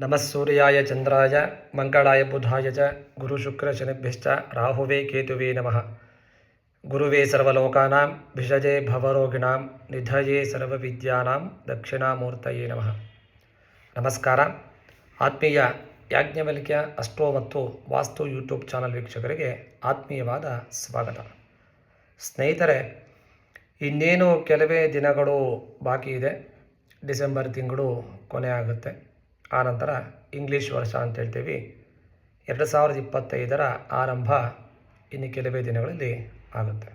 ನಮಃ ಸೂರ್ಯಾಯ ಚಂದ್ರಾಯ ಮಂಗಳಾಯ ಬುಧಾಯ ಚ ಗುರುಶುಕ್ರ ಶನಿಭ್ಯಶ್ಚ ರಾಹುವೇ ಕೇತುವೇ ನಮಃ. ಗುರುವೇ ಸರ್ವಲೋಕಾನಾಂ, ಭಿಷಜೆ ಭವರೋಗಿಣಾಂ, ನಿಧಯೇ ಸರ್ವವಿದ್ಯಾನಾಂ, ದಕ್ಷಿಣಾಮೂರ್ತಯೇ ನಮಃ. ನಮಸ್ಕಾರ. ಆತ್ಮೀಯ ಯಾಜ್ಞವಲ್ಕ್ಯ ಅಸ್ಟ್ರೋ ಮತ್ತು ವಾಸ್ತು ಯೂಟ್ಯೂಬ್ ಚಾನಲ್ ವೀಕ್ಷಕರಿಗೆ ಆತ್ಮೀಯವಾದ ಸ್ವಾಗತ. ಸ್ನೇಹಿತರೆ, ಇನ್ನೇನು ಕೆಲವೇ ದಿನಗಳು ಬಾಕಿ ಇದೆ ಡಿಸೆಂಬರ್ ತಿಂಗಳು ಕೊನೆ ಆಗುತ್ತೆ ಆನಂತರ ಇಂಗ್ಲೀಷ್ ವರ್ಷ ಅಂತ ಹೇಳ್ತೀವಿ. ಎರಡು ಸಾವಿರದ ಇಪ್ಪತ್ತೈದರ ಆರಂಭ ಇನ್ನು ಕೆಲವೇ ದಿನಗಳಲ್ಲಿ ಆಗುತ್ತೆ.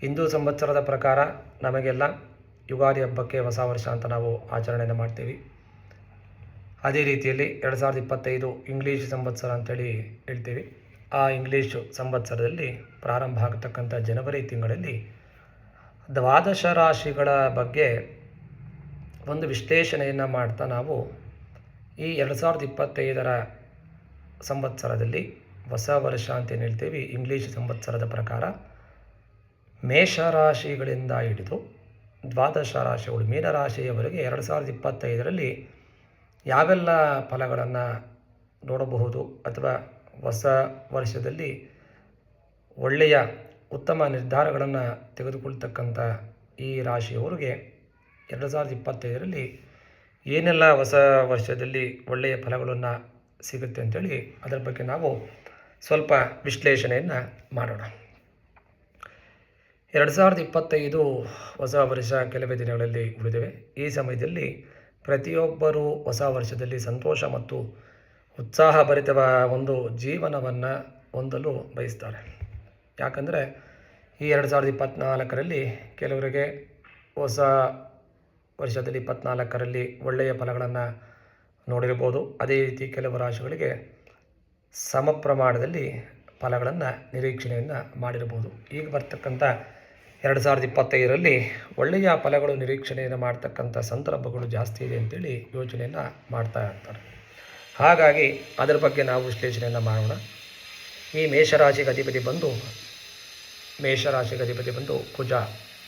ಹಿಂದೂ ಸಂವತ್ಸರದ ಪ್ರಕಾರ ನಮಗೆಲ್ಲ ಯುಗಾದಿ ಹಬ್ಬಕ್ಕೆ ಹೊಸ ವರ್ಷ ಅಂತ ನಾವು ಆಚರಣೆಯನ್ನು ಮಾಡ್ತೀವಿ. ಅದೇ ರೀತಿಯಲ್ಲಿ ಎರಡು ಸಾವಿರದ ಇಪ್ಪತ್ತೈದು ಇಂಗ್ಲೀಷ್ ಸಂವತ್ಸರ ಅಂತೇಳಿ ಹೇಳ್ತೀವಿ. ಆ ಇಂಗ್ಲೀಷ್ ಸಂವತ್ಸರದಲ್ಲಿ ಪ್ರಾರಂಭ ಆಗತಕ್ಕಂಥ ಜನವರಿ ತಿಂಗಳಲ್ಲಿ ದ್ವಾದಶ ರಾಶಿಗಳ ಬಗ್ಗೆ ಒಂದು ವಿಶ್ಲೇಷಣೆಯನ್ನು ಮಾಡ್ತಾ ನಾವು ಈ ಎರಡು ಸಾವಿರದ ಇಪ್ಪತ್ತೈದರ ಸಂವತ್ಸರದಲ್ಲಿ ಹೊಸ ವರ್ಷ ಅಂತೇನು ಹೇಳ್ತೀವಿ, ಇಂಗ್ಲೀಷ್ ಸಂವತ್ಸರದ ಪ್ರಕಾರ ಮೇಷರಾಶಿಗಳಿಂದ ಹಿಡಿದು ದ್ವಾದಶ ರಾಶಿಗಳು, ಮೀನರಾಶಿಯವರೆಗೆ ಎರಡು ಸಾವಿರದ ಇಪ್ಪತ್ತೈದರಲ್ಲಿ ಯಾವೆಲ್ಲ ಫಲಗಳನ್ನು ನೋಡಬಹುದು ಅಥವಾ ಹೊಸ ವರ್ಷದಲ್ಲಿ ಒಳ್ಳೆಯ ಉತ್ತಮ ನಿರ್ಧಾರಗಳನ್ನು ತೆಗೆದುಕೊಳ್ತಕ್ಕಂಥ ಈ ರಾಶಿಯವರಿಗೆ ಎರಡು ಸಾವಿರದ ಇಪ್ಪತ್ತೈದರಲ್ಲಿ ಏನೆಲ್ಲ ಹೊಸ ವರ್ಷದಲ್ಲಿ ಒಳ್ಳೆಯ ಫಲಗಳನ್ನು ಸಿಗುತ್ತೆ ಅಂತೇಳಿ ಅದರ ಬಗ್ಗೆ ನಾವು ಸ್ವಲ್ಪ ವಿಶ್ಲೇಷಣೆಯನ್ನು ಮಾಡೋಣ. ಎರಡು ಸಾವಿರದ ಇಪ್ಪತ್ತೈದು ಹೊಸ ವರ್ಷ ಕೆಲವೇ ದಿನಗಳಲ್ಲಿ ಉಳಿದಿವೆ. ಈ ಸಮಯದಲ್ಲಿ ಪ್ರತಿಯೊಬ್ಬರೂ ಹೊಸ ವರ್ಷದಲ್ಲಿ ಸಂತೋಷ ಮತ್ತು ಉತ್ಸಾಹಭರಿತ ಒಂದು ಜೀವನವನ್ನು ಹೊಂದಲು ಬಯಸ್ತಾರೆ. ಯಾಕಂದರೆ ಈ ಎರಡು ಸಾವಿರದ ಇಪ್ಪತ್ತ್ನಾಲ್ಕರಲ್ಲಿ ಕೆಲವರಿಗೆ ಹೊಸ ವರ್ಷದಲ್ಲಿ ಇಪ್ಪತ್ನಾಲ್ಕರಲ್ಲಿ ಒಳ್ಳೆಯ ಫಲಗಳನ್ನು ನೋಡಿರ್ಬೋದು. ಅದೇ ರೀತಿ ಕೆಲವು ರಾಶಿಗಳಿಗೆ ಸಮ ಪ್ರಮಾಣದಲ್ಲಿ ಫಲಗಳನ್ನು ನಿರೀಕ್ಷಣೆಯನ್ನು ಮಾಡಿರ್ಬೋದು. ಈಗ ಬರ್ತಕ್ಕಂಥ ಎರಡು ಸಾವಿರದ ಇಪ್ಪತ್ತೈದರಲ್ಲಿ ಒಳ್ಳೆಯ ಫಲಗಳು ನಿರೀಕ್ಷಣೆಯನ್ನು ಮಾಡ್ತಕ್ಕಂಥ ಸಂದರ್ಭಗಳು ಜಾಸ್ತಿ ಇದೆ ಅಂತೇಳಿ ಯೋಚನೆಯನ್ನು ಮಾಡ್ತಾ ಇರ್ತಾರೆ. ಹಾಗಾಗಿ ಅದರ ಬಗ್ಗೆ ನಾವು ವಿಶ್ಲೇಷಣೆಯನ್ನು ಮಾಡೋಣ. ಈ ಮೇಷರಾಶಿಗೆ ಅಧಿಪತಿ ಬಂದು ಮೇಷರಾಶಿಗೆ ಅಧಿಪತಿ ಬಂದು ಕುಜ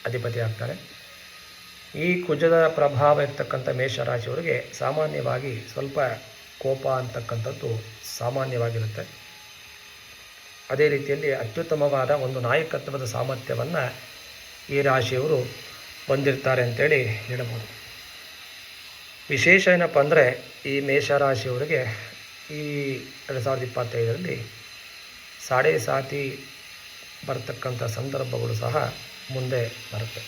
ಅಧಿಪತಿ ಆಗ್ತಾರೆ. ಈ ಕುಜದ ಪ್ರಭಾವ ಇರ್ತಕ್ಕಂಥ ಮೇಷರಾಶಿಯವರಿಗೆ ಸಾಮಾನ್ಯವಾಗಿ ಸ್ವಲ್ಪ ಕೋಪ ಅಂತಕ್ಕಂಥದ್ದು ಸಾಮಾನ್ಯವಾಗಿರುತ್ತೆ. ಅದೇ ರೀತಿಯಲ್ಲಿ ಅತ್ಯುತ್ತಮವಾದ ಒಂದು ನಾಯಕತ್ವದ ಸಾಮರ್ಥ್ಯವನ್ನು ಈ ರಾಶಿಯವರು ಹೊಂದಿರ್ತಾರೆ ಅಂತೇಳಿ ಹೇಳಬಹುದು. ವಿಶೇಷ ಏನಪ್ಪ ಅಂದರೆ ಈ ಮೇಷರಾಶಿಯವರಿಗೆ ಈ ಎರಡು ಸಾವಿರದ ಇಪ್ಪತ್ತೈದರಲ್ಲಿ ಸಾಡೆ ಸಾತಿ ಬರ್ತಕ್ಕಂಥ ಸಂದರ್ಭಗಳು ಸಹ ಮುಂದೆ ಬರುತ್ತೆ.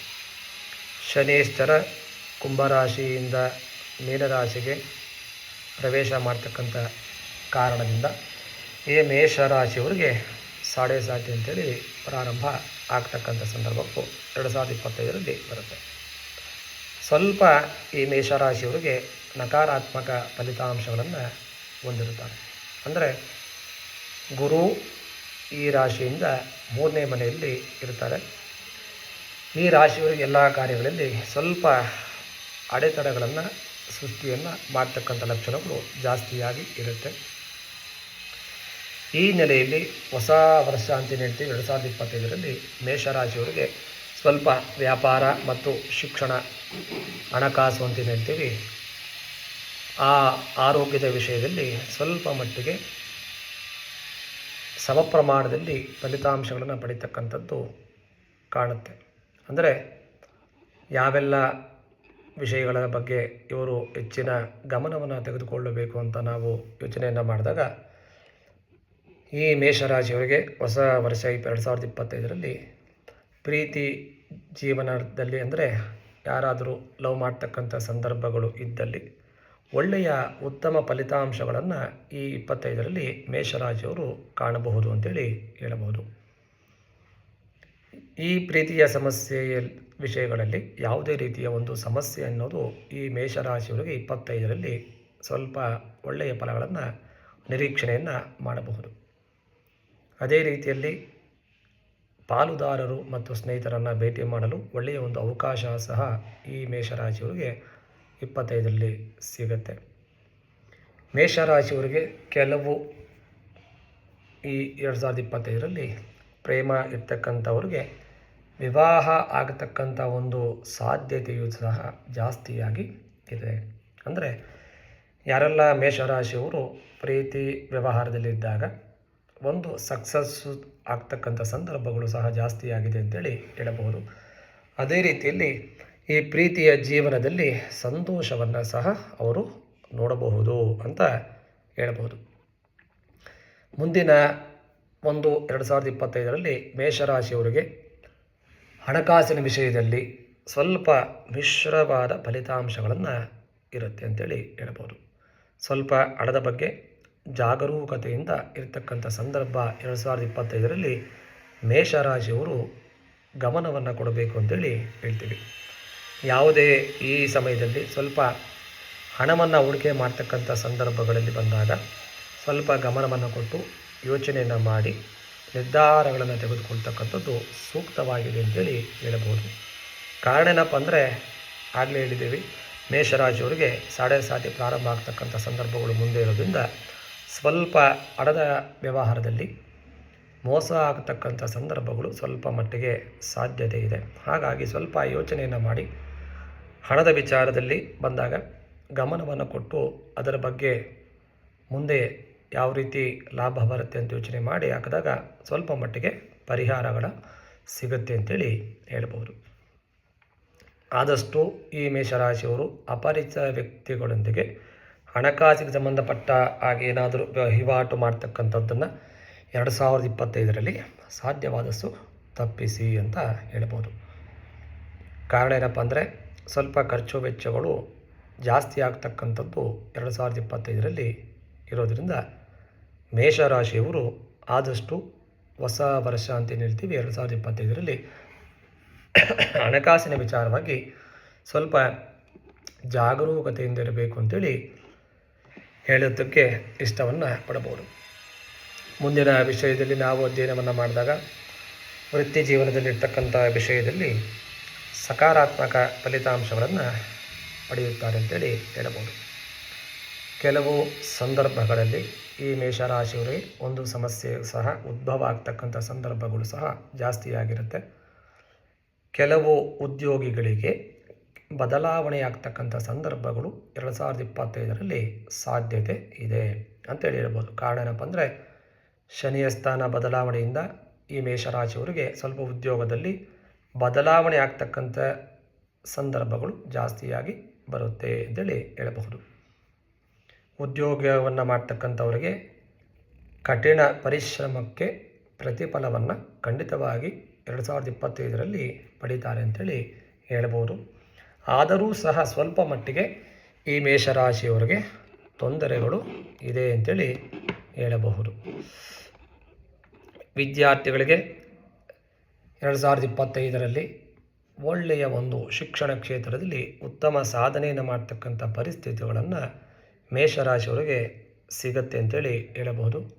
ಶನೇಶ್ವರ ಕುಂಭರಾಶಿಯಿಂದ ಮೀನರಾಶಿಗೆ ಪ್ರವೇಶ ಮಾಡ್ತಕ್ಕಂಥ ಕಾರಣದಿಂದ ಈ ಮೇಷರಾಶಿಯವರಿಗೆ ಸಾಡೆ ಸಾತಿ ಅಂತೇಳಿ ಪ್ರಾರಂಭ ಆಗ್ತಕ್ಕಂಥ ಸಂದರ್ಭಕ್ಕೂ ಎರಡು ಸಾವಿರದ ಇಪ್ಪತ್ತೈದರಲ್ಲಿ ಬರುತ್ತೆ. ಸ್ವಲ್ಪ ಈ ಮೇಷರಾಶಿಯವರಿಗೆ ನಕಾರಾತ್ಮಕ ಫಲಿತಾಂಶಗಳನ್ನು ಹೊಂದಿರುತ್ತಾರೆ. ಅಂದರೆ ಗುರು ಈ ರಾಶಿಯಿಂದ ಮೂರನೇ ಮನೆಯಲ್ಲಿ ಇರ್ತಾರೆ. ಈ ರಾಶಿಯವರಿಗೆ ಎಲ್ಲ ಕಾರ್ಯಗಳಲ್ಲಿ ಸ್ವಲ್ಪ ಅಡೆತಡೆಗಳನ್ನು, ಸೃಷ್ಟಿಯನ್ನು ಮಾಡ್ತಕ್ಕಂಥ ಲಕ್ಷಣಗಳು ಜಾಸ್ತಿಯಾಗಿ ಇರುತ್ತೆ. ಈ ನೆಲೆಯಲ್ಲಿ ಹೊಸ ವರ್ಷ ಅಂತ ಹೇಳ್ತೀವಿ? ಎರಡು ಸಾವಿರದ ಇಪ್ಪತ್ತೈದರಲ್ಲಿ ಮೇಷರಾಶಿಯವರಿಗೆ ಸ್ವಲ್ಪ ವ್ಯಾಪಾರ ಮತ್ತು ಶಿಕ್ಷಣ ಹಣಕಾಸು ಅಂತ ಹೇಳ್ತೀವಿ? ಆ ಆರೋಗ್ಯದ ವಿಷಯದಲ್ಲಿ ಸ್ವಲ್ಪ ಮಟ್ಟಿಗೆ ಸಮಪ್ರಮಾಣದಲ್ಲಿ ಫಲಿತಾಂಶಗಳನ್ನು ಪಡಿತಕ್ಕಂಥದ್ದು ಕಾಣುತ್ತೆ. ಅಂದರೆ ಯಾವೆಲ್ಲ ವಿಷಯಗಳ ಬಗ್ಗೆ ಇವರು ಹೆಚ್ಚಿನ ಗಮನವನ್ನು ತೆಗೆದುಕೊಳ್ಳಬೇಕು ಅಂತ ನಾವು ಯೋಚನೆಯನ್ನು ಮಾಡಿದಾಗ ಈ ಮೇಷರಾಶಿಯವರಿಗೆ ಹೊಸ ವರ್ಷ ಎರಡು ಸಾವಿರದ ಇಪ್ಪತ್ತೈದರಲ್ಲಿ ಪ್ರೀತಿ ಜೀವನದಲ್ಲಿ ಅಂದರೆ ಯಾರಾದರೂ ಲವ್ ಮಾಡ್ತಕ್ಕಂಥ ಸಂದರ್ಭಗಳು ಇದ್ದಲ್ಲಿ ಒಳ್ಳೆಯ ಉತ್ತಮ ಫಲಿತಾಂಶಗಳನ್ನು ಈ ಇಪ್ಪತ್ತೈದರಲ್ಲಿ ಮೇಷರಾಜಿಯವರು ಕಾಣಬಹುದು ಅಂತೇಳಿ ಹೇಳಬಹುದು. ಈ ಪ್ರೀತಿಯ ಸಮಸ್ಯೆಯ ವಿಷಯಗಳಲ್ಲಿ ಯಾವುದೇ ರೀತಿಯ ಒಂದು ಸಮಸ್ಯೆ ಅನ್ನೋದು ಈ ಮೇಷರಾಶಿಯವರಿಗೆ ಇಪ್ಪತ್ತೈದರಲ್ಲಿ ಸ್ವಲ್ಪ ಒಳ್ಳೆಯ ಫಲಗಳನ್ನು, ನಿರೀಕ್ಷಣೆಯನ್ನು ಮಾಡಬಹುದು. ಅದೇ ರೀತಿಯಲ್ಲಿ ಪಾಲುದಾರರು ಮತ್ತು ಸ್ನೇಹಿತರನ್ನು ಭೇಟಿ ಮಾಡಲು ಒಳ್ಳೆಯ ಒಂದು ಅವಕಾಶ ಸಹ ಈ ಮೇಷರಾಶಿಯವರಿಗೆ ಇಪ್ಪತ್ತೈದರಲ್ಲಿ ಸಿಗುತ್ತೆ. ಮೇಷರಾಶಿಯವರಿಗೆ ಕೆಲವು ಈ ಎರಡು ಸಾವಿರದ ಇಪ್ಪತ್ತೈದರಲ್ಲಿ ಪ್ರೇಮ ಇರ್ತಕ್ಕಂಥವ್ರಿಗೆ ವಿವಾಹ ಆಗತಕ್ಕಂಥ ಒಂದು ಸಾಧ್ಯತೆಯು ಸಹ ಜಾಸ್ತಿಯಾಗಿ ಇದೆ. ಅಂದರೆ ಯಾರೆಲ್ಲ ಮೇಷರಾಶಿಯವರು ಪ್ರೀತಿ ವ್ಯವಹಾರದಲ್ಲಿದ್ದಾಗ ಒಂದು ಸಕ್ಸಸ್ಸು ಆಗ್ತಕ್ಕಂಥ ಸಂದರ್ಭಗಳು ಸಹ ಜಾಸ್ತಿಯಾಗಿದೆ ಅಂತೇಳಿ ಹೇಳಬಹುದು. ಅದೇ ರೀತಿಯಲ್ಲಿ ಈ ಪ್ರೀತಿಯ ಜೀವನದಲ್ಲಿ ಸಂತೋಷವನ್ನು ಸಹ ಅವರು ನೋಡಬಹುದು ಅಂತ ಹೇಳಬಹುದು. ಮುಂದಿನ ಒಂದು ಎರಡು ಸಾವಿರದ ಇಪ್ಪತ್ತೈದರಲ್ಲಿ ಮೇಷರಾಶಿಯವರಿಗೆ ಹಣಕಾಸಿನ ವಿಷಯದಲ್ಲಿ ಸ್ವಲ್ಪ ಮಿಶ್ರವಾದ ಫಲಿತಾಂಶಗಳನ್ನು ಇರುತ್ತೆ ಅಂತೇಳಿ ಹೇಳ್ಬೋದು. ಸ್ವಲ್ಪ ಹಣದ ಬಗ್ಗೆ ಜಾಗರೂಕತೆಯಿಂದ ಇರತಕ್ಕಂಥ ಸಂದರ್ಭ ಎರಡು ಸಾವಿರದ ಇಪ್ಪತ್ತೈದರಲ್ಲಿ ಮೇಷರಾಶಿಯವರು ಗಮನವನ್ನು ಕೊಡಬೇಕು ಅಂತೇಳಿ ಹೇಳ್ತೀವಿ. ಯಾವುದೇ ಈ ಸಮಯದಲ್ಲಿ ಸ್ವಲ್ಪ ಹಣವನ್ನು ಹೂಡಿಕೆ ಮಾಡ್ತಕ್ಕಂಥ ಸಂದರ್ಭಗಳಲ್ಲಿ ಬಂದಾಗ ಸ್ವಲ್ಪ ಗಮನವನ್ನು ಕೊಟ್ಟು ಯೋಚನೆಯನ್ನು ಮಾಡಿ ನಿರ್ಧಾರಗಳನ್ನು ತೆಗೆದುಕೊಳ್ತಕ್ಕಂಥದ್ದು ಸೂಕ್ತವಾಗಿದೆ ಅಂತೇಳಿ ಹೇಳಬಹುದು. ಕಾರಣ ಏನಪ್ಪ ಅಂದರೆ, ಆಗಲೇ ಹೇಳಿದ್ದೀವಿ ಅವರಿಗೆ ಸಾಡೆ ಸಾತಿ ಪ್ರಾರಂಭ ಆಗ್ತಕ್ಕಂಥ ಸಂದರ್ಭಗಳು ಮುಂದೆ ಇರೋದ್ರಿಂದ ಸ್ವಲ್ಪ ಹಣದ ವ್ಯವಹಾರದಲ್ಲಿ ಮೋಸ ಆಗತಕ್ಕಂಥ ಸಂದರ್ಭಗಳು ಸ್ವಲ್ಪ ಮಟ್ಟಿಗೆ ಸಾಧ್ಯತೆ ಇದೆ. ಹಾಗಾಗಿ ಸ್ವಲ್ಪ ಯೋಚನೆಯನ್ನು ಮಾಡಿ, ಹಣದ ವಿಚಾರದಲ್ಲಿ ಬಂದಾಗ ಗಮನವನ್ನು ಕೊಟ್ಟು ಅದರ ಬಗ್ಗೆ ಮುಂದೆ ಯಾವ ರೀತಿ ಲಾಭ ಬರುತ್ತೆ ಅಂತ ಯೋಚನೆ ಮಾಡಿ ಹಾಕಿದಾಗ ಸ್ವಲ್ಪ ಮಟ್ಟಿಗೆ ಪರಿಹಾರಗಳ ಸಿಗುತ್ತೆ ಅಂತೇಳಿ ಹೇಳ್ಬೋದು. ಆದಷ್ಟು ಈ ಮೇಷರಾಶಿಯವರು ಅಪರಿಚಿತ ವ್ಯಕ್ತಿಗಳೊಂದಿಗೆ ಹಣಕಾಸಿಗೆ ಸಂಬಂಧಪಟ್ಟ ಹಾಗೆ ಏನಾದರೂ ವಹಿವಾಟು ಮಾಡ್ತಕ್ಕಂಥದ್ದನ್ನು ಎರಡು ಸಾವಿರದ ಇಪ್ಪತ್ತೈದರಲ್ಲಿ ಸಾಧ್ಯವಾದಷ್ಟು ತಪ್ಪಿಸಿ ಅಂತ ಹೇಳ್ಬೋದು. ಕಾರಣ ಏನಪ್ಪ ಅಂದರೆ ಸ್ವಲ್ಪ ಖರ್ಚು ವೆಚ್ಚಗಳು ಜಾಸ್ತಿ ಆಗ್ತಕ್ಕಂಥದ್ದು ಎರಡು ಸಾವಿರದ ಇಪ್ಪತ್ತೈದರಲ್ಲಿ ಇರೋದರಿಂದ ಮೇಷರಾಶಿಯವರು ಆದಷ್ಟು ಹೊಸ ವರ್ಷ ಅಂತ ಹೇಳ್ತೀವಿ. ಎರಡು ಸಾವಿರದ ಇಪ್ಪತ್ತೈದರಲ್ಲಿ ಹಣಕಾಸಿನ ವಿಚಾರವಾಗಿ ಸ್ವಲ್ಪ ಜಾಗರೂಕತೆಯಿಂದ ಇರಬೇಕು ಅಂತೇಳಿ ಹೇಳೋದಕ್ಕೆ ಇಷ್ಟವನ್ನು ಪಡಬಹುದು. ಮುಂದಿನ ವಿಷಯದಲ್ಲಿ ನಾವು ಅಧ್ಯಯನವನ್ನು ಮಾಡಿದಾಗ ವೃತ್ತಿ ಜೀವನದಲ್ಲಿರ್ತಕ್ಕಂಥ ವಿಷಯದಲ್ಲಿ ಸಕಾರಾತ್ಮಕ ಫಲಿತಾಂಶಗಳನ್ನು ಪಡೆಯುತ್ತಾರೆ ಅಂತೇಳಿ ಹೇಳಬಹುದು. ಕೆಲವು ಸಂದರ್ಭಗಳಲ್ಲಿ ಈ ಮೇಷರಾಶಿಯವರಿಗೆ ಒಂದು ಸಮಸ್ಯೆ ಸಹ ಉದ್ಭವ ಆಗ್ತಕ್ಕಂಥ ಸಂದರ್ಭಗಳು ಸಹ ಜಾಸ್ತಿಯಾಗಿರುತ್ತೆ ಕೆಲವು ಉದ್ಯೋಗಿಗಳಿಗೆ ಬದಲಾವಣೆ ಆಗ್ತಕ್ಕಂಥ ಸಂದರ್ಭಗಳು ಎರಡು ಸಾವಿರದ ಇಪ್ಪತ್ತೈದರಲ್ಲಿ ಸಾಧ್ಯತೆ ಇದೆ ಅಂತೇಳಿ ಹೇಳ್ಬೋದು ಕಾರಣ ಏನಪ್ಪ ಅಂದರೆ, ಶನಿಯ ಸ್ಥಾನ ಬದಲಾವಣೆಯಿಂದ ಈ ಮೇಷರಾಶಿಯವರಿಗೆ ಸ್ವಲ್ಪ ಉದ್ಯೋಗದಲ್ಲಿ ಬದಲಾವಣೆ ಆಗ್ತಕ್ಕಂಥ ಸಂದರ್ಭಗಳು ಜಾಸ್ತಿಯಾಗಿ ಬರುತ್ತೆ ಅಂತೇಳಿ ಹೇಳಬಹುದು. ಉದ್ಯೋಗವನ್ನು ಮಾಡ್ತಕ್ಕಂಥವ್ರಿಗೆ ಕಠಿಣ ಪರಿಶ್ರಮಕ್ಕೆ ಪ್ರತಿಫಲವನ್ನು ಖಂಡಿತವಾಗಿ ಎರಡು ಸಾವಿರದ ಇಪ್ಪತ್ತೈದರಲ್ಲಿ ಪಡೀತಾರೆ ಅಂತೇಳಿ ಹೇಳ್ಬೋದು. ಆದರೂ ಸಹ ಸ್ವಲ್ಪ ಮಟ್ಟಿಗೆ ಈ ಮೇಷರಾಶಿಯವರಿಗೆ ತೊಂದರೆಗಳು ಇದೆ ಅಂತೇಳಿ ಹೇಳಬಹುದು. ವಿದ್ಯಾರ್ಥಿಗಳಿಗೆ ಎರಡು ಸಾವಿರದ ಇಪ್ಪತ್ತೈದರಲ್ಲಿ ಒಳ್ಳೆಯ ಒಂದು ಶಿಕ್ಷಣ ಕ್ಷೇತ್ರದಲ್ಲಿ ಉತ್ತಮ ಸಾಧನೆಯನ್ನು ಮಾಡ್ತಕ್ಕಂಥ ಪರಿಸ್ಥಿತಿಗಳನ್ನು ಮೇಷರಾಶಿಯವರಿಗೆ ಸಿಗತ್ತೆ ಅಂತೇಳಿ ಹೇಳಬಹುದು.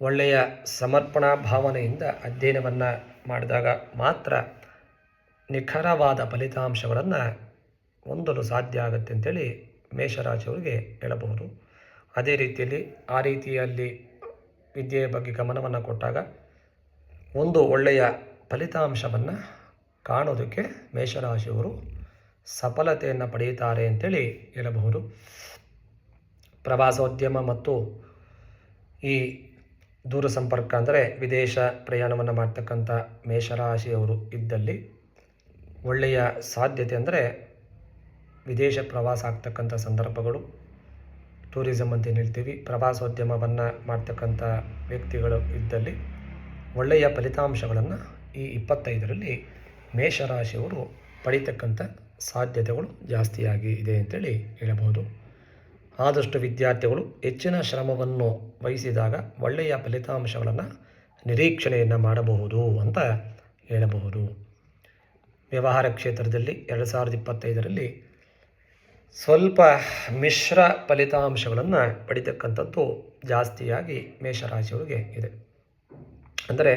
ಒಳ್ಳೆಯ ಸಮರ್ಪಣಾ ಭಾವನೆಯಿಂದ ಅಧ್ಯಯನವನ್ನು ಮಾಡಿದಾಗ ಮಾತ್ರ ನಿಖರವಾದ ಫಲಿತಾಂಶಗಳನ್ನು ಹೊಂದಲು ಸಾಧ್ಯ ಆಗುತ್ತೆ ಅಂತೇಳಿ ಮೇಷರಾಶಿಯವರಿಗೆ ಹೇಳಬಹುದು. ಅದೇ ರೀತಿಯಲ್ಲಿ ಆ ರೀತಿಯಲ್ಲಿ ವಿದ್ಯೆಯ ಬಗ್ಗೆ ಗಮನವನ್ನು ಕೊಟ್ಟಾಗ ಒಂದು ಒಳ್ಳೆಯ ಫಲಿತಾಂಶವನ್ನು ಕಾಣೋದಕ್ಕೆ ಮೇಷರಾಶಿಯವರು ಸಫಲತೆಯನ್ನು ಪಡೆಯುತ್ತಾರೆ ಅಂತೇಳಿ ಹೇಳಬಹುದು. ಪ್ರವಾಸೋದ್ಯಮ ಮತ್ತು ಈ ದೂರ ಸಂಪರ್ಕ ಅಂದರೆ ವಿದೇಶ ಪ್ರಯಾಣವನ್ನು ಮಾಡ್ತಕ್ಕಂಥ ಮೇಷರಾಶಿಯವರು ಇದ್ದಲ್ಲಿ ಒಳ್ಳೆಯ ಸಾಧ್ಯತೆ ಅಂದರೆ ವಿದೇಶ ಪ್ರವಾಸ ಆಗ್ತಕ್ಕಂಥ ಸಂದರ್ಭಗಳು. ಟೂರಿಸಮ್ ಅಂತ ಏನು ಹೇಳ್ತೀವಿ, ಪ್ರವಾಸೋದ್ಯಮವನ್ನು ಮಾಡ್ತಕ್ಕಂಥ ವ್ಯಕ್ತಿಗಳು ಇದ್ದಲ್ಲಿ ಒಳ್ಳೆಯ ಫಲಿತಾಂಶಗಳನ್ನು ಈ ಇಪ್ಪತ್ತೈದರಲ್ಲಿ ಮೇಷರಾಶಿಯವರು ಪಡಿತಕ್ಕಂಥ ಸಾಧ್ಯತೆಗಳು ಜಾಸ್ತಿಯಾಗಿ ಇದೆ ಅಂತೇಳಿ ಹೇಳಬಹುದು. ಆದಷ್ಟು ವಿದ್ಯಾರ್ಥಿಗಳು ಹೆಚ್ಚಿನ ಶ್ರಮವನ್ನು ವಹಿಸಿದಾಗ ಒಳ್ಳೆಯ ಫಲಿತಾಂಶಗಳನ್ನು ನಿರೀಕ್ಷಣೆಯನ್ನು ಮಾಡಬಹುದು ಅಂತ ಹೇಳಬಹುದು. ವ್ಯವಹಾರ ಕ್ಷೇತ್ರದಲ್ಲಿ ಎರಡು ಸಾವಿರದ ಇಪ್ಪತ್ತೈದರಲ್ಲಿ ಸ್ವಲ್ಪ ಮಿಶ್ರ ಫಲಿತಾಂಶಗಳನ್ನು ಪಡಿತಕ್ಕಂಥದ್ದು ಜಾಸ್ತಿಯಾಗಿ ಮೇಷರಾಶಿಯವರಿಗೆ ಇದೆ. ಅಂದರೆ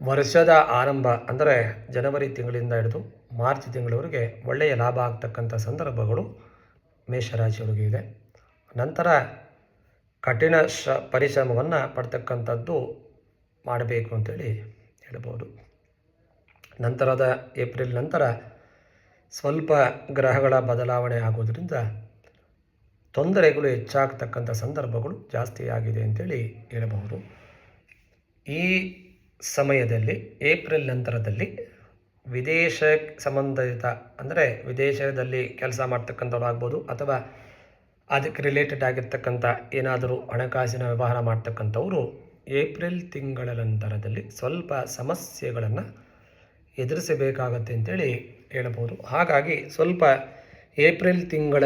ವರ್ಷದ ಆರಂಭ ಅಂದರೆ ಜನವರಿ ತಿಂಗಳಿಂದ ಹಿಡಿದು ಮಾರ್ಚ್ ತಿಂಗಳವರೆಗೆ ಒಳ್ಳೆಯ ಲಾಭ ಆಗ್ತಕ್ಕಂಥ ಸಂದರ್ಭಗಳು ಮೇಷರಾಶಿಯವರಿಗೆ ಇದೆ. ನಂತರ ಕಠಿಣ ಶ ಪರಿಶ್ರಮವನ್ನು ಪಡ್ತಕ್ಕಂಥದ್ದು ಮಾಡಬೇಕು ಅಂತೇಳಿ ಹೇಳ್ಬೋದು. ನಂತರದ ಏಪ್ರಿಲ್ ನಂತರ ಸ್ವಲ್ಪ ಗ್ರಹಗಳ ಬದಲಾವಣೆ ಆಗೋದರಿಂದ ತೊಂದರೆಗಳು ಹೆಚ್ಚಾಗ್ತಕ್ಕಂಥ ಸಂದರ್ಭಗಳು ಜಾಸ್ತಿ ಆಗಿದೆ ಅಂತೇಳಿ ಹೇಳಬಹುದು. ಈ ಸಮಯದಲ್ಲಿ ಏಪ್ರಿಲ್ ನಂತರದಲ್ಲಿ ವಿದೇಶ ಸಂಬಂಧಿತ, ಅಂದರೆ ವಿದೇಶದಲ್ಲಿ ಕೆಲಸ ಮಾಡ್ತಕ್ಕಂಥವ್ರು ಆಗ್ಬೋದು ಅಥವಾ ಅದಕ್ಕೆ ರಿಲೇಟೆಡ್ ಆಗಿರ್ತಕ್ಕಂಥ ಏನಾದರೂ ಹಣಕಾಸಿನ ವ್ಯವಹಾರ ಮಾಡ್ತಕ್ಕಂಥವರು ಏಪ್ರಿಲ್ ತಿಂಗಳ ನಂತರದಲ್ಲಿ ಸ್ವಲ್ಪ ಸಮಸ್ಯೆಗಳನ್ನು ಎದುರಿಸಬೇಕಾಗತ್ತೆ ಅಂತೇಳಿ ಹೇಳಬಹುದು. ಹಾಗಾಗಿ ಸ್ವಲ್ಪ ಏಪ್ರಿಲ್ ತಿಂಗಳ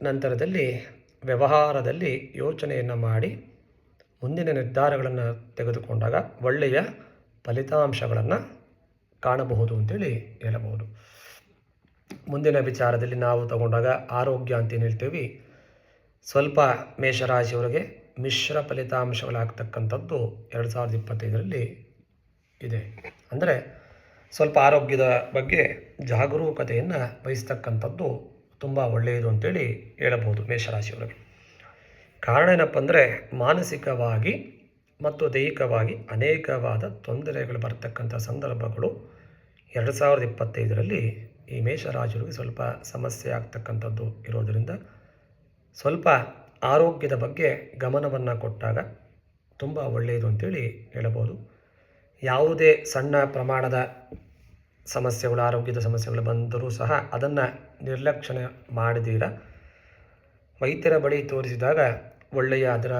ನಂತರದಲ್ಲಿ ವ್ಯವಹಾರದಲ್ಲಿ ಯೋಚನೆಯನ್ನು ಮಾಡಿ, ಮುಂದಿನ ನಿರ್ಧಾರಗಳನ್ನು ತೆಗೆದುಕೊಂಡಾಗ ಒಳ್ಳೆಯ ಫಲಿತಾಂಶಗಳನ್ನು ಕಾಣಬಹುದು ಅಂತೇಳಿ ಹೇಳಬಹುದು. ಮುಂದಿನ ವಿಚಾರದಲ್ಲಿ ನಾವು ತಗೊಂಡಾಗ ಆರೋಗ್ಯ ಅಂತೇನು ಹೇಳ್ತೀವಿ? ಸ್ವಲ್ಪ ಮೇಷರಾಶಿಯವರಿಗೆ ಮಿಶ್ರ ಫಲಿತಾಂಶಗಳಾಗ್ತಕ್ಕಂಥದ್ದು ಎರಡು ಸಾವಿರದ ಇಪ್ಪತ್ತೈದರಲ್ಲಿ ಇದೆ. ಅಂದರೆ ಸ್ವಲ್ಪ ಆರೋಗ್ಯದ ಬಗ್ಗೆ ಜಾಗರೂಕತೆಯನ್ನು ವಹಿಸ್ತಕ್ಕಂಥದ್ದು ತುಂಬ ಒಳ್ಳೆಯದು ಅಂತೇಳಿ ಹೇಳಬಹುದು ಮೇಷರಾಶಿಯವರಿಗೆ. ಕಾರಣ ಏನಪ್ಪ ಅಂದರೆ ಮಾನಸಿಕವಾಗಿ ಮತ್ತು ದೈಹಿಕವಾಗಿ ಅನೇಕವಾದ ತೊಂದರೆಗಳು ಬರ್ತಕ್ಕಂಥ ಸಂದರ್ಭಗಳು ಎರಡು ಸಾವಿರದ ಇಪ್ಪತ್ತೈದರಲ್ಲಿ ಈ ಮೇಷರಾಜರಿಗೆ ಸ್ವಲ್ಪ ಸಮಸ್ಯೆ ಆಗ್ತಕ್ಕಂಥದ್ದು ಇರೋದರಿಂದ ಸ್ವಲ್ಪ ಆರೋಗ್ಯದ ಬಗ್ಗೆ ಗಮನವನ್ನು ಕೊಟ್ಟಾಗ ತುಂಬ ಒಳ್ಳೆಯದು ಅಂತೇಳಿ ಹೇಳಬಹುದು. ಯಾವುದೇ ಸಣ್ಣ ಪ್ರಮಾಣದ ಸಮಸ್ಯೆಗಳು, ಆರೋಗ್ಯದ ಸಮಸ್ಯೆಗಳು ಬಂದರೂ ಸಹ ಅದನ್ನು ನಿರ್ಲಕ್ಷಣೆ ಮಾಡಿದೀರ ವೈದ್ಯರ ಬಳಿ ತೋರಿಸಿದಾಗ ಒಳ್ಳೆಯ ಅದರ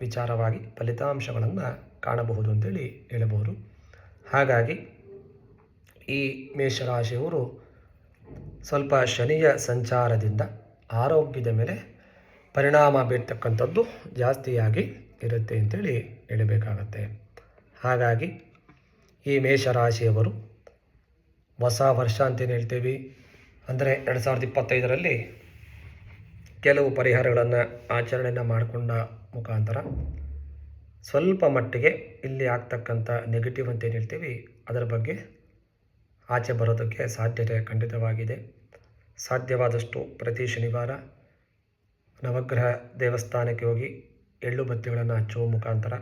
ವಿಚಾರವಾಗಿ ಫಲಿತಾಂಶಗಳನ್ನು ಕಾಣಬಹುದು ಅಂತೇಳಿ ಹೇಳಬಹುದು. ಹಾಗಾಗಿ ಈ ಮೇಷರಾಶಿಯವರು ಸ್ವಲ್ಪ ಶನಿಯ ಸಂಚಾರದಿಂದ ಆರೋಗ್ಯದ ಮೇಲೆ ಪರಿಣಾಮ ಬೀರ್ತಕ್ಕಂಥದ್ದು ಜಾಸ್ತಿಯಾಗಿ ಇರುತ್ತೆ ಅಂತೇಳಿ ಹೇಳಬೇಕಾಗತ್ತೆ. ಹಾಗಾಗಿ ಈ ಮೇಷರಾಶಿಯವರು ಹೊಸ ವರ್ಷ ಅಂತೇನು ಹೇಳ್ತೀವಿ? ಅಂದರೆ ಎರಡು ಸಾವಿರದ ಇಪ್ಪತ್ತೈದರಲ್ಲಿ ಕೆಲವು ಪರಿಹಾರಗಳನ್ನು ಆಚರಣೆಯನ್ನು ಮಾಡಿಕೊಂಡ ಮುಖಾಂತರ ಸ್ವಲ್ಪ ಮಟ್ಟಿಗೆ ಇಲ್ಲಿ ಆಗ್ತಕ್ಕಂಥ ನೆಗೆಟಿವ್ ಅಂತ ಏನು ಹೇಳ್ತೀವಿ? ಅದರ ಬಗ್ಗೆ ಆಚೆ ಬರೋದಕ್ಕೆ ಸಾಧ್ಯತೆ ಖಂಡಿತವಾಗಿದೆ. ಸಾಧ್ಯವಾದಷ್ಟು ಪ್ರತಿ ಶನಿವಾರ ನವಗ್ರಹ ದೇವಸ್ಥಾನಕ್ಕೆ ಹೋಗಿ ಎಳ್ಳು ಬತ್ತಿಗಳನ್ನು ಹಚ್ಚುವ ಮುಖಾಂತರ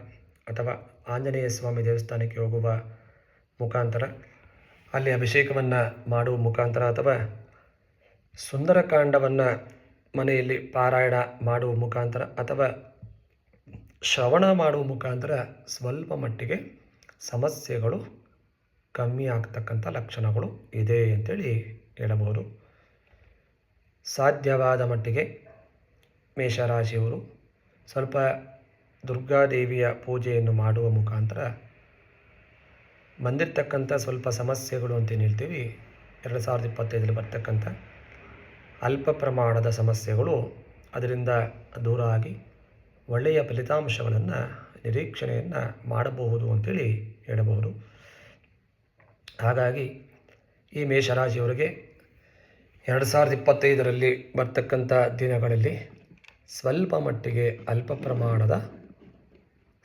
ಅಥವಾ ಆಂಜನೇಯ ಸ್ವಾಮಿ ದೇವಸ್ಥಾನಕ್ಕೆ ಹೋಗುವ ಮುಖಾಂತರ ಅಲ್ಲಿ ಅಭಿಷೇಕವನ್ನು ಮಾಡುವ ಮುಖಾಂತರ ಅಥವಾ ಸುಂದರಕಾಂಡವನ್ನು ಮನೆಯಲ್ಲಿ ಪಾರಾಯಣ ಮಾಡುವ ಮುಖಾಂತರ ಅಥವಾ ಶ್ರವಣ ಮಾಡುವ ಮುಖಾಂತರ ಸ್ವಲ್ಪ ಮಟ್ಟಿಗೆ ಸಮಸ್ಯೆಗಳು ಕಮ್ಮಿ ಆಗ್ತಕ್ಕಂಥ ಲಕ್ಷಣಗಳು ಇದೆ ಅಂತೇಳಿ ಹೇಳಬಹುದು. ಸಾಧ್ಯವಾದ ಮಟ್ಟಿಗೆ ಮೇಷರಾಶಿಯವರು ಸ್ವಲ್ಪ ದುರ್ಗಾದೇವಿಯ ಪೂಜೆಯನ್ನು ಮಾಡುವ ಮುಖಾಂತರ ಬಂದಿರತಕ್ಕಂಥ ಸ್ವಲ್ಪ ಸಮಸ್ಯೆಗಳು ಅಂತೇನು ಹೇಳ್ತೀವಿ, ಎರಡು ಸಾವಿರದ ಇಪ್ಪತ್ತೈದರಲ್ಲಿ ಬರ್ತಕ್ಕಂಥ ಅಲ್ಪ ಪ್ರಮಾಣದ ಸಮಸ್ಯೆಗಳು ಅದರಿಂದ ದೂರ ಆಗಿ ಒಳ್ಳೆಯ ಫಲಿತಾಂಶಗಳನ್ನು ನಿರೀಕ್ಷಣೆಯನ್ನು ಮಾಡಬಹುದು ಅಂತೇಳಿ ಹೇಳಬಹುದು. ಹಾಗಾಗಿ ಈ ಮೇಷರಾಶಿಯವರಿಗೆ ಎರಡು ಸಾವಿರದ ಇಪ್ಪತ್ತೈದರಲ್ಲಿ ಬರ್ತಕ್ಕಂಥ ದಿನಗಳಲ್ಲಿ ಸ್ವಲ್ಪ ಮಟ್ಟಿಗೆ ಅಲ್ಪ ಪ್ರಮಾಣದ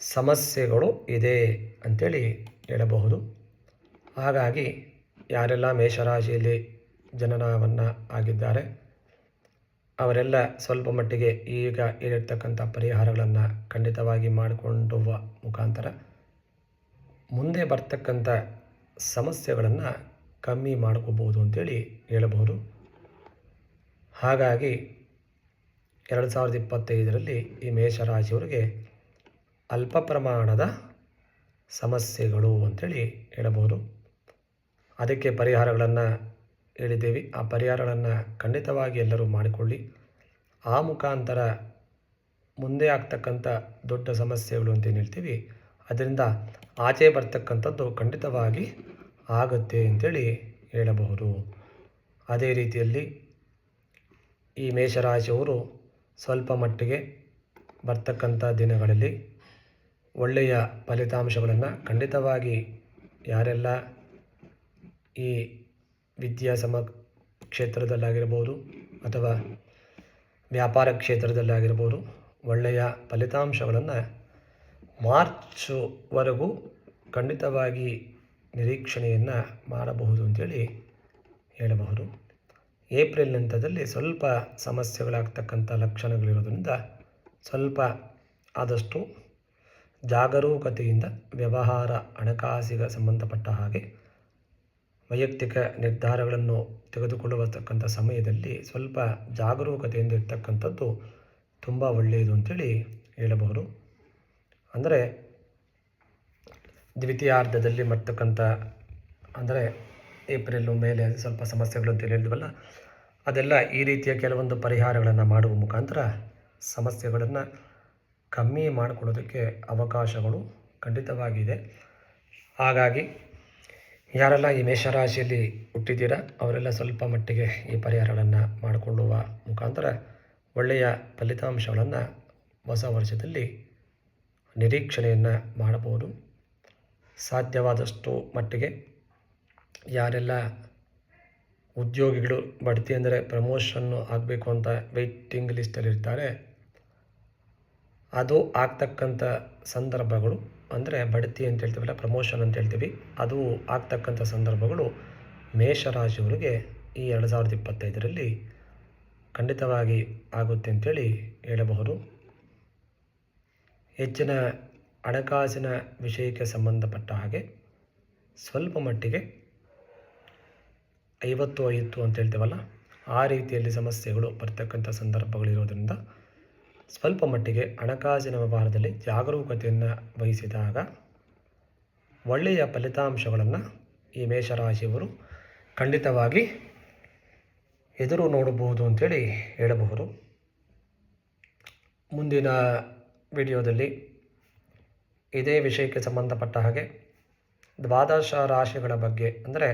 ಸಮಸ್ಯೆಗಳು ಇದೆ ಅಂಥೇಳಿ ಹೇಳಬಹುದು. ಹಾಗಾಗಿ ಯಾರೆಲ್ಲ ಮೇಷರಾಶಿಯಲ್ಲಿ ಜನನವನ್ನು ಆಗಿದ್ದಾರೆ, ಅವರೆಲ್ಲ ಸ್ವಲ್ಪ ಮಟ್ಟಿಗೆ ಈಗ ಹೇಳಿರ್ತಕ್ಕಂಥ ಪರಿಹಾರಗಳನ್ನು ಖಂಡಿತವಾಗಿ ಮಾಡಿಕೊಂಡುವ ಮುಖಾಂತರ ಮುಂದೆ ಬರ್ತಕ್ಕಂಥ ಸಮಸ್ಯೆಗಳನ್ನು ಕಮ್ಮಿ ಮಾಡ್ಕೋಬೋದು ಅಂತೇಳಿ ಹೇಳಬಹುದು. ಹಾಗಾಗಿ ಎರಡು ಸಾವಿರದ ಇಪ್ಪತ್ತೈದರಲ್ಲಿ ಈ ಮೇಷರಾಶಿಯವರಿಗೆ ಅಲ್ಪ ಪ್ರಮಾಣದ ಸಮಸ್ಯೆಗಳು ಅಂಥೇಳಿ ಹೇಳಬಹುದು. ಅದಕ್ಕೆ ಪರಿಹಾರಗಳನ್ನು ಹೇಳಿದ್ದೇವೆ. ಆ ಪರಿಹಾರಗಳನ್ನು ಖಂಡಿತವಾಗಿ ಎಲ್ಲರೂ ಮಾಡಿಕೊಳ್ಳಿ. ಆ ಮುಖಾಂತರ ಮುಂದೆ ಆಗ್ತಕ್ಕಂಥ ದೊಡ್ಡ ಸಮಸ್ಯೆಗಳು ಅಂತೇನು ಹೇಳ್ತೀವಿ? ಅದರಿಂದ ಆಚೆ ಬರ್ತಕ್ಕಂಥದ್ದು ಖಂಡಿತವಾಗಿ ಆಗುತ್ತೆ ಅಂತೇಳಿ ಹೇಳಬಹುದು. ಅದೇ ರೀತಿಯಲ್ಲಿ ಈ ಮೇಷರಾಶಿಯವರು ಸ್ವಲ್ಪ ಮಟ್ಟಿಗೆ ಬರ್ತಕ್ಕಂಥ ದಿನಗಳಲ್ಲಿ ಒಳ್ಳೆಯ ಫಲಿತಾಂಶಗಳನ್ನು ಖಂಡಿತವಾಗಿ ಯಾರೆಲ್ಲ ಈ ವಿದ್ಯಾ ಸಮ ಕ್ಷೇತ್ರದಲ್ಲಾಗಿರ್ಬೋದು ಅಥವಾ ವ್ಯಾಪಾರ ಕ್ಷೇತ್ರದಲ್ಲಾಗಿರ್ಬೋದು ಒಳ್ಳೆಯ ಫಲಿತಾಂಶಗಳನ್ನು ಮಾರ್ಚ್ವರೆಗೂ ಖಂಡಿತವಾಗಿ ನಿರೀಕ್ಷಣೆಯನ್ನು ಮಾಡಬಹುದು ಅಂತೇಳಿ ಹೇಳಬಹುದು. ಏಪ್ರಿಲ್ ಹಂತದಲ್ಲಿ ಸ್ವಲ್ಪ ಸಮಸ್ಯೆಗಳಾಗ್ತಕ್ಕಂಥ ಲಕ್ಷಣಗಳಿರೋದ್ರಿಂದ ಸ್ವಲ್ಪ ಆದಷ್ಟು ಜಾಗರೂಕತೆಯಿಂದ ವ್ಯವಹಾರ, ಹಣಕಾಸಿಗೆ ಸಂಬಂಧಪಟ್ಟ ಹಾಗೆ ವೈಯಕ್ತಿಕ ನಿರ್ಧಾರಗಳನ್ನು ತೆಗೆದುಕೊಳ್ಳುವತಕ್ಕಂಥ ಸಮಯದಲ್ಲಿ ಸ್ವಲ್ಪ ಜಾಗರೂಕತೆಯಿಂದ ಇರ್ತಕ್ಕಂಥದ್ದು ತುಂಬ ಒಳ್ಳೆಯದು ಅಂತೇಳಿ ಹೇಳಬಹುದು. ಅಂದರೆ ದ್ವಿತೀಯಾರ್ಧದಲ್ಲಿ ಮಾಡ್ತಕ್ಕಂಥ ಅಂದರೆ ಏಪ್ರಿಲ್ ಮೇಲೆ ಸ್ವಲ್ಪ ಸಮಸ್ಯೆಗಳು ಅಂತ ಹೇಳಿದ್ವಲ್ಲ, ಅದೆಲ್ಲ ಈ ರೀತಿಯ ಕೆಲವೊಂದು ಪರಿಹಾರಗಳನ್ನು ಮಾಡುವ ಮುಖಾಂತರ ಸಮಸ್ಯೆಗಳನ್ನು ಕಮ್ಮಿ ಮಾಡಿಕೊಳ್ಳೋದಕ್ಕೆ ಅವಕಾಶಗಳು ಖಂಡಿತವಾಗಿದೆ. ಹಾಗಾಗಿ ಯಾರೆಲ್ಲ ಈ ಮೇಷರಾಶಿಯಲ್ಲಿ ಹುಟ್ಟಿದ್ದೀರಾ, ಅವರೆಲ್ಲ ಸ್ವಲ್ಪ ಮಟ್ಟಿಗೆ ಈ ಪರಿಹಾರಗಳನ್ನು ಮಾಡಿಕೊಳ್ಳುವ ಮುಖಾಂತರ ಒಳ್ಳೆಯ ಫಲಿತಾಂಶಗಳನ್ನು ಹೊಸ ವರ್ಷದಲ್ಲಿ ನಿರೀಕ್ಷಣೆಯನ್ನು ಮಾಡಬಹುದು. ಸಾಧ್ಯವಾದಷ್ಟು ಮಟ್ಟಿಗೆ ಯಾರೆಲ್ಲ ಉದ್ಯೋಗಿಗಳು ಬಡ್ತಿ ಅಂದರೆ ಪ್ರಮೋಷನ್ನು ಆಗಬೇಕು ಅಂತ ವೆಯ್ಟಿಂಗ್ ಲಿಸ್ಟಲ್ಲಿರ್ತಾರೆ ಅದು ಆಗ್ತಕ್ಕಂಥ ಸಂದರ್ಭಗಳು, ಅಂದರೆ ಬಡ್ತಿ ಅಂತ ಹೇಳ್ತೀವಲ್ಲ, ಪ್ರಮೋಷನ್ ಅಂತ ಹೇಳ್ತೀವಿ, ಅದು ಆಗ್ತಕ್ಕಂಥ ಸಂದರ್ಭಗಳು ಮೇಷರಾಶಿಯವರಿಗೆ ಈ ಎರಡು ಸಾವಿರದ ಇಪ್ಪತ್ತೈದರಲ್ಲಿ ಖಂಡಿತವಾಗಿ ಆಗುತ್ತೆ ಅಂತೇಳಿ ಹೇಳಬಹುದು. ಹೆಚ್ಚಿನ ಹಣಕಾಸಿನ ವಿಷಯಕ್ಕೆ ಸಂಬಂಧಪಟ್ಟ ಹಾಗೆ ಸ್ವಲ್ಪ ಮಟ್ಟಿಗೆ ಐವತ್ತು ಐವತ್ತು ಅಂತ ಹೇಳ್ತೇವಲ್ಲ, ಆ ರೀತಿಯಲ್ಲಿ ಸಮಸ್ಯೆಗಳು ಬರ್ತಕ್ಕಂಥ ಸಂದರ್ಭಗಳಿರೋದ್ರಿಂದ ಸ್ವಲ್ಪ ಮಟ್ಟಿಗೆ ಹಣಕಾಸಿನ ವ್ಯವಹಾರದಲ್ಲಿ ಜಾಗರೂಕತೆಯನ್ನು ವಹಿಸಿದಾಗ ಒಳ್ಳೆಯ ಫಲಿತಾಂಶಗಳನ್ನು ಈ ಮೇಷರಾಶಿಯವರು ಖಂಡಿತವಾಗಿ ಎದುರು ನೋಡಬಹುದು ಅಂತೇಳಿ ಹೇಳಬಹುದು. ಮುಂದಿನ ವಿಡಿಯೋದಲ್ಲಿ ಇದೇ ವಿಷಯಕ್ಕೆ ಸಂಬಂಧಪಟ್ಟ ಹಾಗೆ ದ್ವಾದಶ ರಾಶಿಗಳ ಬಗ್ಗೆ, ಅಂದರೆ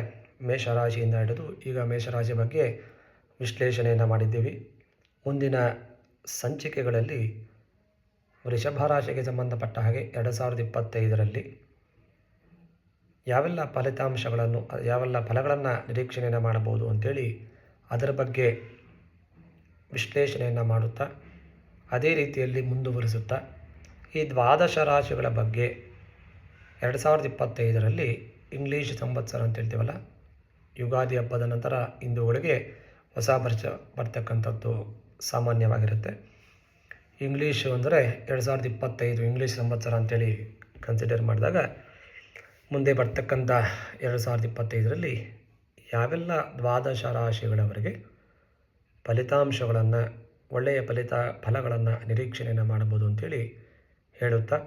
ಮೇಷರಾಶಿಯಿಂದ ಹಿಡಿದು ಈಗ ಮೇಷರಾಶಿ ಬಗ್ಗೆ ವಿಶ್ಲೇಷಣೆಯನ್ನು ಮಾಡಿದ್ದೀವಿ. ಮುಂದಿನ ಸಂಚಿಕೆಗಳಲ್ಲಿ ವೃಷಭ ರಾಶಿಗೆ ಸಂಬಂಧಪಟ್ಟ ಹಾಗೆ ಎರಡು ಸಾವಿರದ ಇಪ್ಪತ್ತೈದರಲ್ಲಿ ಯಾವೆಲ್ಲ ಫಲಿತಾಂಶಗಳನ್ನು, ಯಾವೆಲ್ಲ ಫಲಗಳನ್ನು ನಿರೀಕ್ಷಣೆಯನ್ನು ಮಾಡಬಹುದು ಅಂಥೇಳಿ ಅದರ ಬಗ್ಗೆ ವಿಶ್ಲೇಷಣೆಯನ್ನು ಮಾಡುತ್ತಾ ಅದೇ ರೀತಿಯಲ್ಲಿ ಮುಂದುವರಿಸುತ್ತಾ, ಈ ದ್ವಾದಶ ರಾಶಿಗಳ ಬಗ್ಗೆ ಎರಡು ಸಾವಿರದ ಇಪ್ಪತ್ತೈದರಲ್ಲಿ ಇಂಗ್ಲೀಷ್ ಸಂವತ್ಸರ ಅಂತ ಹೇಳ್ತೀವಲ್ಲ, ಯುಗಾದಿ ಹಬ್ಬದ ನಂತರ ಹಿಂದೂಗಳಿಗೆ ಹೊಸ ವರ್ಷ ಬರ್ತಕ್ಕಂಥದ್ದು ಸಾಮಾನ್ಯವಾಗಿರುತ್ತೆ. ಇಂಗ್ಲೀಷು ಅಂದರೆ ಎರಡು ಸಾವಿರದ ಇಪ್ಪತ್ತೈದು ಇಂಗ್ಲೀಷ್ ಸಂವತ್ಸರ ಅಂತೇಳಿ ಕನ್ಸಿಡರ್ ಮಾಡಿದಾಗ, ಮುಂದೆ ಬರ್ತಕ್ಕಂಥ ಎರಡು ಸಾವಿರದ ಇಪ್ಪತ್ತೈದರಲ್ಲಿ ಯಾವೆಲ್ಲ ದ್ವಾದಶ ರಾಶಿಗಳವರೆಗೆ ಫಲಿತಾಂಶಗಳನ್ನು ಒಳ್ಳೆಯ ಫಲಿತ ಫಲಗಳನ್ನು ನಿರೀಕ್ಷಣೆಯನ್ನು ಮಾಡಬಹುದು ಅಂತೇಳಿ ಹೇಳುತ್ತಾ,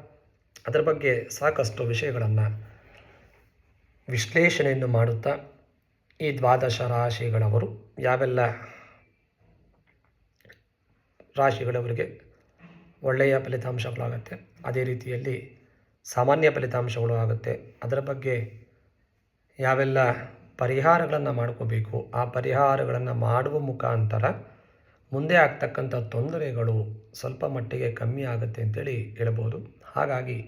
ಅದರ ಬಗ್ಗೆ ಸಾಕಷ್ಟು ವಿಷಯಗಳನ್ನು ವಿಶ್ಲೇಷಣೆಯನ್ನು ಮಾಡುತ್ತಾ, ಈ ದ್ವಾದಶ ರಾಶಿಗಳವರು, ಯಾವೆಲ್ಲ ರಾಶಿಗಳವರಿಗೆ ಒಳ್ಳೆಯ ಫಲಿತಾಂಶಗಳಾಗುತ್ತೆ, ಅದೇ ರೀತಿಯಲ್ಲಿ ಸಾಮಾನ್ಯ ಫಲಿತಾಂಶಗಳು ಆಗುತ್ತೆ, ಅದರ ಬಗ್ಗೆ ಯಾವೆಲ್ಲ ಪರಿಹಾರಗಳನ್ನು ಮಾಡ್ಕೋಬೇಕು, ಆ ಪರಿಹಾರಗಳನ್ನು ಮಾಡುವ ಮುಖಾಂತರ ಮುಂದೆ ಆಗ್ತಕ್ಕಂಥ ತೊಂದರೆಗಳು ಸ್ವಲ್ಪ ಮಟ್ಟಿಗೆ ಕಮ್ಮಿ ಆಗುತ್ತೆ ಅಂತೇಳಿ ಹೇಳ್ಬೋದು. ಹಾಗಾಗಿ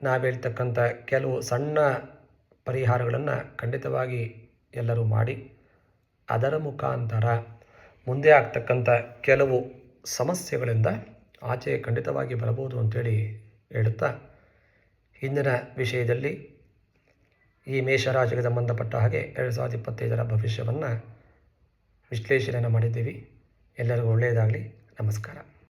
ನಾವು ಹೇಳ್ತಕ್ಕಂಥ ಕೆಲವು ಸಣ್ಣ ಪರಿಹಾರಗಳನ್ನು ಖಂಡಿತವಾಗಿ ಎಲ್ಲರೂ ಮಾಡಿ, ಅದರ ಮುಖಾಂತರ ಮುಂದೆ ಆಗ್ತಕ್ಕಂಥ ಕೆಲವು ಸಮಸ್ಯೆಗಳಿಂದ ಆಚೆ ಖಂಡಿತವಾಗಿ ಬರಬಹುದು ಅಂತೇಳಿ ಹೇಳುತ್ತಾ ಹಿಂದಿನ ವಿಷಯದಲ್ಲಿ ಈ ಮೇಷರಾಶಿಗೆ ಸಂಬಂಧಪಟ್ಟ ಹಾಗೆ ಎರಡು ಸಾವಿರದ ಇಪ್ಪತ್ತೈದರ ಭವಿಷ್ಯವನ್ನು ವಿಶ್ಲೇಷಣೆಯನ್ನು ಮಾಡಿದ್ದೀವಿ. ಎಲ್ಲರಿಗೂ ಒಳ್ಳೆಯದಾಗಲಿ. ನಮಸ್ಕಾರ.